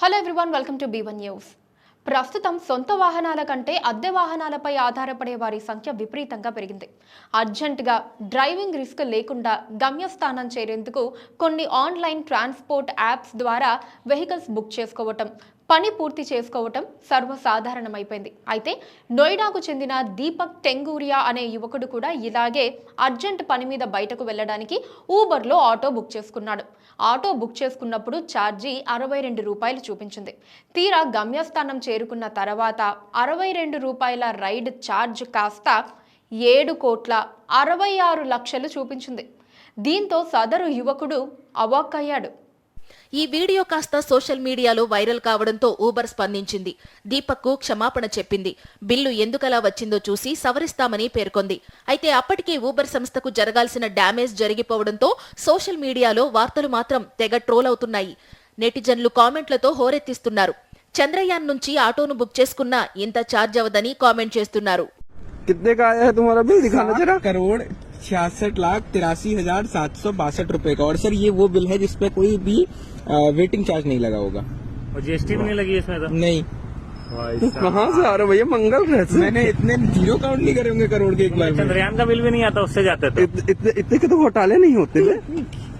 Hello everyone, welcome to B1 News. ప్రస్తుతం సొంత వాహనాల కంటే అద్దె వాహనాలపై ఆధారపడే వారి సంఖ్య విపరీతంగా పెరిగింది. అర్జెంటుగా డ్రైవింగ్ రిస్క్ లేకుండా గమ్యస్థానం చేరేందుకు కొన్ని ఆన్లైన్ ట్రాన్స్పోర్ట్ యాప్స్ ద్వారా వెహికల్స్ బుక్ చేసుకోవటం పని పూర్తి చేసుకోవటం సర్వసాధారణమైపోయింది. అయితే నోయిడాకు చెందిన దీపక్ టెంగూరియా అనే యువకుడు కూడా ఇలాగే అర్జెంట్ పని మీద బయటకు వెళ్ళడానికి ఊబర్లో ఆటో బుక్ చేసుకున్నాడు. ఆటో బుక్ చేసుకున్నప్పుడు ఛార్జీ అరవై రెండు రూపాయలు చూపించింది. తీరా గమ్యస్థానం చేరుకున్న తర్వాత అరవై రెండు రూపాయల రైడ్ ఛార్జ్ కాస్త ఏడు కోట్ల అరవై ఆరు లక్షలు చూపించింది. దీంతో సదరు యువకుడు అవాక్కయ్యాడు ఈ వీడియో కాస్త సోషల్ మీడియాలో వైరల్ కావడంతో ఊబర్ స్పందించింది. దీపక్కు క్షమాపణ చెప్పింది. బిల్లు ఎందుకలా వచ్చిందో చూసి సవరిస్తామని పేర్కొంది. అయితే అప్పటికే ఊబర్ సంస్థకు జరగాల్సిన డ్యామేజ్ జరిగిపోవడంతో సోషల్ మీడియాలో వార్తలు మాత్రం తెగ ట్రోల్ అవుతున్నాయి. నెటిజన్లు కామెంట్లతో హోరెత్తిస్తున్నారు. చంద్రయాన్ నుంచి ఆటోను బుక్ చేసుకున్నా ఇంత ఛార్జ్ అవదని కామెంట్ చేస్తున్నారు कितने का आया है तुम्हारा बिल दिखाना जरा करोड़ छियासठ लाख तिरासी हजार सात सौ बासठ रूपए का और सर ये वो बिल है जिसपे कोई भी वेटिंग चार्ज नहीं लगा होगा और जीएसटी भी नहीं लगी इसमें तो नहीं भाई साहब। कहाँ से आ रहे हो भैया मंगल ग्रह से मैंने इतने जीरो काउंट नहीं करे होंगे करोड़ के एक बार में चंद्रयान का बिल भी नहीं आता उससे जाते थे इत- इतने इतने के तो घोटाले नहीं होते थे